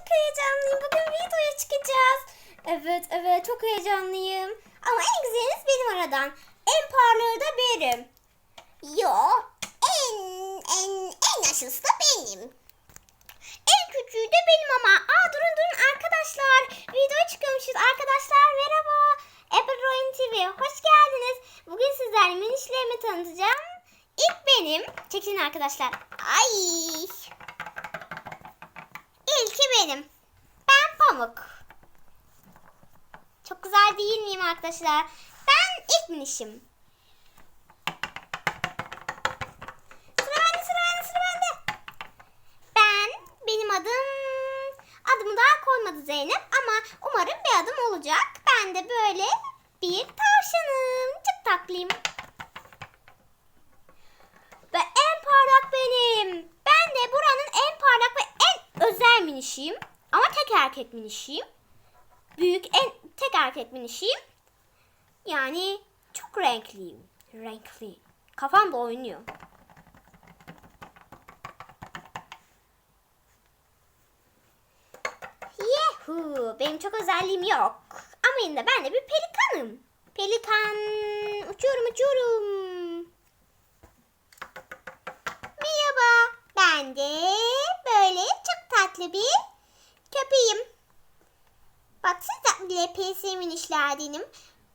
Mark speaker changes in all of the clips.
Speaker 1: çok heyecanlıyım. Bugün videoya çıkacağız. Evet evet çok heyecanlıyım. Ama en güzeliniz benim aradan. En parlağı da benim. Yo en en en yaşlısı da benim. En küçüğü de benim ama. Aa durun durun arkadaşlar. Videoya çıkıyormuşuz. Arkadaşlar merhaba. Apple Royal TV hoş geldiniz. Bugün sizlerle minişlerimi tanıtacağım. İlk benim. Çekin arkadaşlar. Ay. İlki benim. Ben Pamuk. Çok güzel değil miyim arkadaşlar? Ben ilk minişim. Sıra bende sıra bende sıra bende. Ben benim adım adımı daha koymadı Zeynep ama umarım bir adım olacak. Ben de böyle bir tavşanım. Çok tatlıyım. Ve en parlak benim. Ben de buranın en parlak ve en özel minişiyim. Ama tek erkek minişiyim. Büyük en tek erkek minişiyim. Yani çok renkliyim. Renkli. Kafam da oynuyor. Yehu, benim çok özelliğim yok. Ama yine ben de bir pelikanım. Pelikan, uçuyorum uçuyorum. Merhaba, ben de böyle çok tatlı bir köpeğim. Baksanıza bile PS minişlerdenim.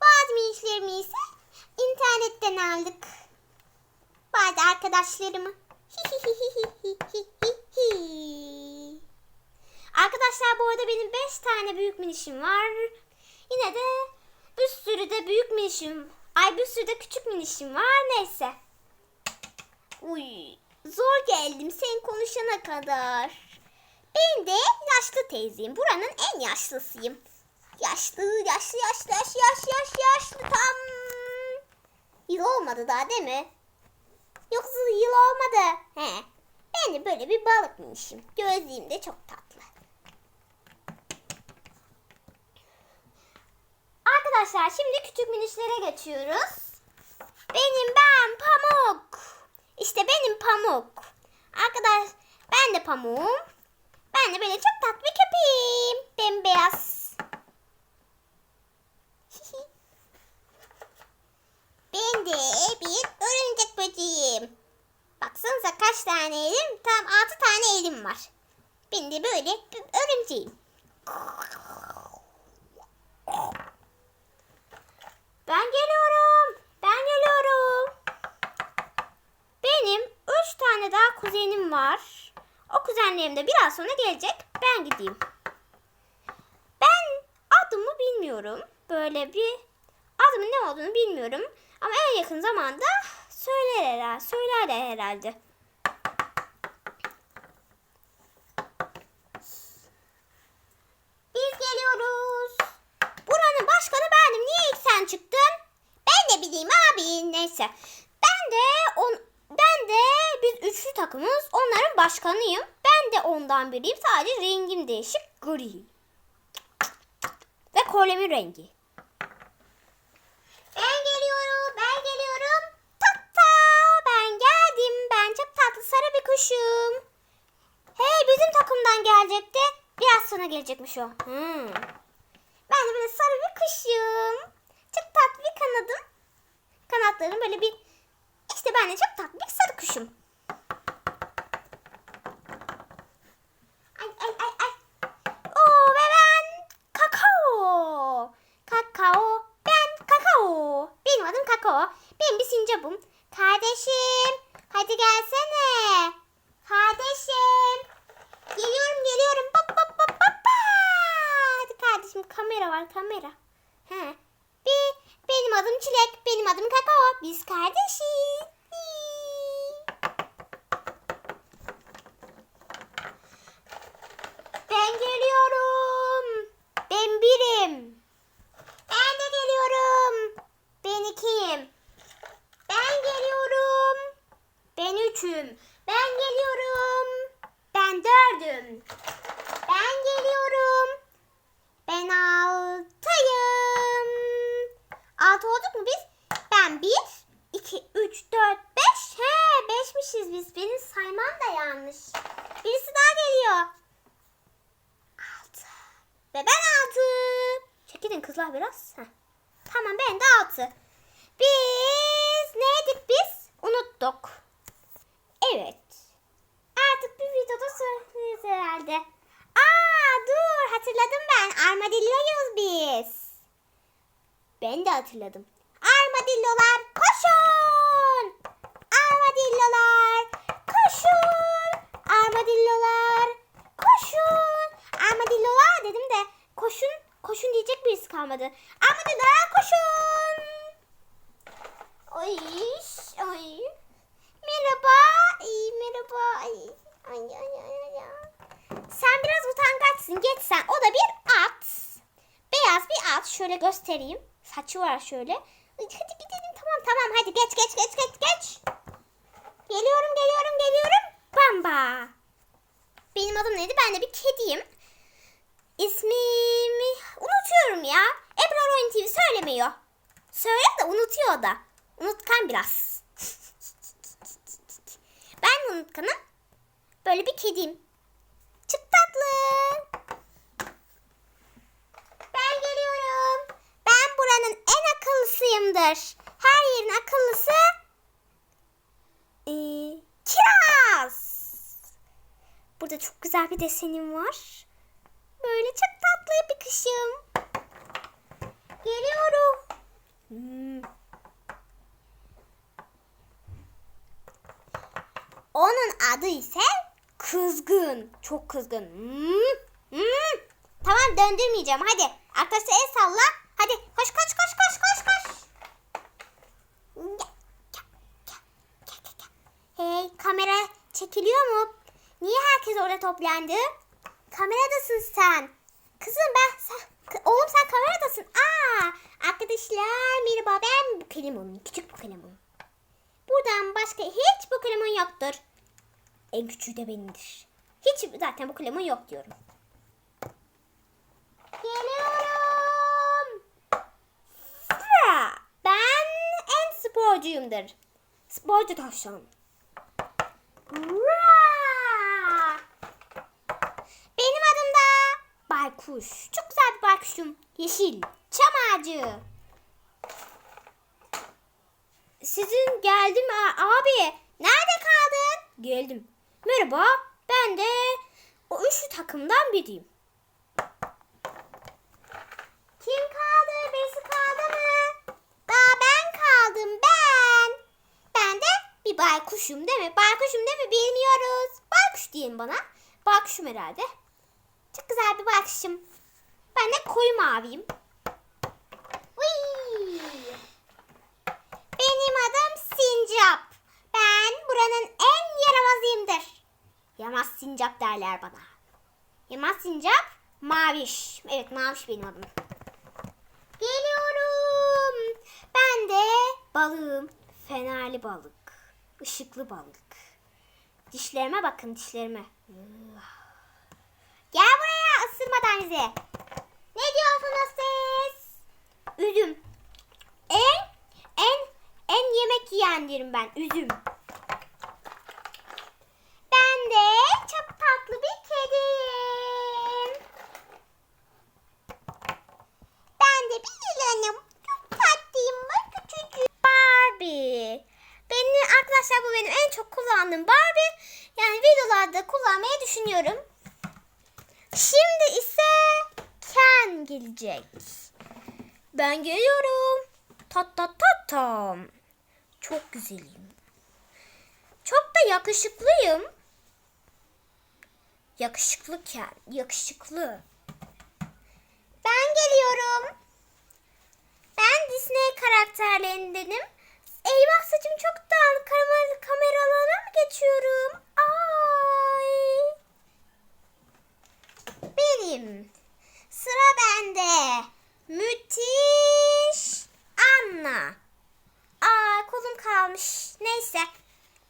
Speaker 1: Bazı minişlerimi ise internetten aldık. Bazı arkadaşlarımı. Arkadaşlar bu arada benim 5 tane büyük minişim var. Yine de bir sürü de büyük minişim. Ay bir sürü de küçük minişim var. Neyse. Uy, zor geldim sen konuşana kadar. Ben de yaşlı teyzeyim. Buranın en yaşlısıyım. Yaşlı, yaşlı, yaşlı, yaşlı, yaşlı, yaşlı, yaşlı tam. Yıl olmadı daha değil mi? Yoksa yıl olmadı. He. Ben de böyle bir balık minişim. Gözlüğüm de çok tatlı. Arkadaşlar şimdi küçük minişlere geçiyoruz. Benim ben Pamuk. İşte benim Pamuk. Arkadaş ben de Pamuk'um. Ben de böyle çok tatlı bir köpeğim. Bembeyaz. Ben de bir örümcek böceğim. Baksanıza kaç tane elim? Tam altı tane elim var. Ben de böyle bir örümceğim. Ben geliyorum. Ben geliyorum. Benim üç tane daha kuzenim var. O kuzenlerim de biraz sonra gelecek. Ben gideyim. Ben adımı bilmiyorum. Böyle bir adımın ne olduğunu bilmiyorum. Ama en yakın zamanda söyler herhalde. Söylerler herhalde. Biz geliyoruz. Buranın başkanı benim. Niye ilk sen çıktın? Ben de bileyim abi. Neyse. Ben de on, ben de biz üçlü takımız. Onların başkanıyım. Ben de ondan biriyim. Sadece rengim değişik. Gri. Ve kolemin rengi. Kuşum. Hey bizim takımdan gelecekti. Biraz sonra gelecekmiş o. Hmm. Ben böyle sarı bir kuşum. Çok tatlı bir kanadım. Kanatlarım böyle bir... İşte ben de çok tatlı bir sarı kuşum. Ay ay ay ay. Oo ve ben kakao. Kakao. Ben kakao. Benim adım kakao. Ben bir sincapım. Kardeşim. Hadi gelsene. Kardeşim. Geliyorum geliyorum. Bak bak bak bak. Hadi kardeşim kamera var kamera. He. Bir, benim adım Çilek. Benim adım Kakao. Biz kardeşiz. biz. Benim saymam da yanlış. Birisi daha geliyor. Altı. Ve ben altı. Çekilin kızlar biraz. Heh. Tamam ben de altı. Biz neydik biz? Unuttuk. Evet. Artık bir videoda söyleriz herhalde. Aa dur hatırladım ben. Armadillo'yuz biz. Ben de hatırladım. Armadillolar koşun! Armadillolar! Koşun! Armadillolar koşun! Armadillolar dedim de koşun koşun diyecek birisi kalmadı. Armadillolar koşun! Ay, ay. Merhaba. Ay, merhaba. Ay, ay, ay, ay, ay. Sen biraz utangaçsın. Geç sen. O da bir at. Beyaz bir at. Şöyle göstereyim. Saçı var şöyle. Hadi gidelim. Tamam tamam. Hadi geç geç geç geç geç. Geliyorum geliyorum geliyorum. Benim adım neydi? Ben de bir kediyim. İsmimi unutuyorum ya. Ebrar Oyun TV söylemiyor. Söyle de unutuyor da. Unutkan biraz. ben unutkanım. Böyle bir kediyim. Çık tatlı. Ben geliyorum. Ben buranın en akıllısıyımdır. Her yerin akıllısı ee, kiraz. Burada çok güzel bir desenim var. Böyle çok tatlı bir kışım. Geliyorum. Hmm. Onun adı ise kızgın. Çok kızgın. Hmm. Hmm. Tamam döndürmeyeceğim. Hadi. Arkadaşlar el salla. Hadi koş koş koş. Hey kamera çekiliyor mu? Niye orada toplandı? Kameradasın sen. Kızım ben sen, oğlum sen kameradasın. Aa, arkadaşlar merhaba ben bu kalemun. Küçük bu kalemun. Buradan başka hiç bu kalemun yoktur. En küçüğü de benimdir. Hiç zaten bu kalemun yok diyorum. Geliyorum. Ben en sporcuyumdur. Sporcu tavşan. Hurra! Benim adım da Baykuş. Çok güzel bir baykuşum. Yeşil. Çam ağacı. Sizin geldim abi. Nerede kaldın? Geldim. Merhaba. Ben de o üçlü takımdan biriyim. Kim kaldı? Birisi kaldı mı? Daha ben kaldım ben. Ben de bir baykuşum değil mi? Baykuşum değil mi? Bilmiyoruz. Baykuş diyelim bana. Baykuşum herhalde. Çok güzel bir baykuşum. Ben de koyu maviyim. Benim adım Sincap. Ben buranın en yaramazıyımdır. Yamaz Sincap derler bana. Yamaz Sincap, Maviş. Evet Maviş benim adım. Geliyorum. Ben de balığım. Fenerli balık. Işıklı balık. Dişlerime bakın dişlerime. Bizi. Ne diyorsunuz siz? Üzüm. En en en yemek yiyenlerim ben. Üzüm. Ben de çok tatlı bir kediyim. Ben de bir yılanım. Çok tatlıyım ben küçücük. Barbie. Benim arkadaşlar bu benim en çok kullandığım Barbie. Yani videolarda kullanmayı düşünüyorum. Şimdi ise Ken gelecek. Ben geliyorum. Tat tat tat tam. Çok güzelim. Çok da yakışıklıyım. Yakışıklı Ken. Yakışıklı. Ben geliyorum. Ben Disney karakterlerindenim. Eyvah saçım çok dağınık. Kamera, kameralara mı geçiyorum? Ay. Benim. Sıra bende. Müthiş Anna. Aa kolum kalmış. Neyse.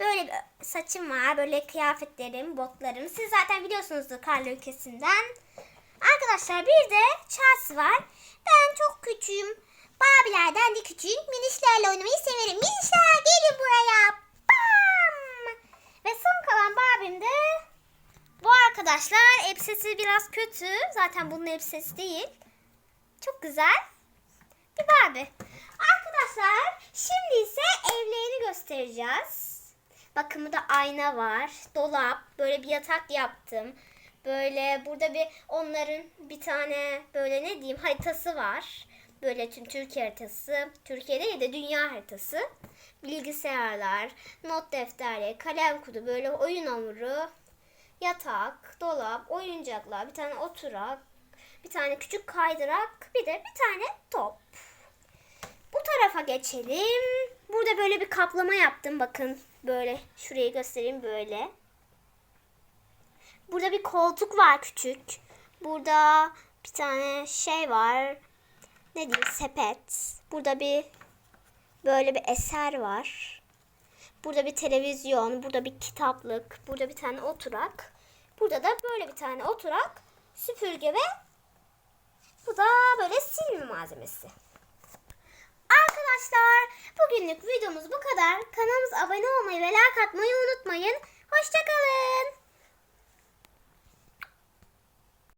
Speaker 1: Böyle bir saçım var. Böyle kıyafetlerim, botlarım. Siz zaten biliyorsunuzdur Karlı ülkesinden. Arkadaşlar bir de Chelsea var. Ben çok küçüğüm. Babilerden de küçüğüm. Minişlerle Elbisesi biraz kötü. Zaten bunun elbisesi değil. Çok güzel. bir Barbie. Arkadaşlar şimdi ise evlerini göstereceğiz. Bakın burada ayna var, dolap, böyle bir yatak yaptım. Böyle burada bir onların bir tane böyle ne diyeyim haritası var. Böyle tüm Türkiye haritası. Türkiye değil de dünya haritası. Bilgisayarlar, not defteri, kalem kutu, böyle oyun hamuru, yatak, dolap, oyuncaklar, bir tane oturak, bir tane küçük kaydırak, bir de bir tane top. Bu tarafa geçelim. Burada böyle bir kaplama yaptım. Bakın böyle şurayı göstereyim böyle. Burada bir koltuk var küçük. Burada bir tane şey var. Ne diyeyim sepet. Burada bir böyle bir eser var. Burada bir televizyon, burada bir kitaplık, burada bir tane oturak. Burada da böyle bir tane oturak, süpürge ve bu da böyle silme malzemesi. Arkadaşlar bugünlük videomuz bu kadar. Kanalımıza abone olmayı ve like atmayı unutmayın. Hoşçakalın.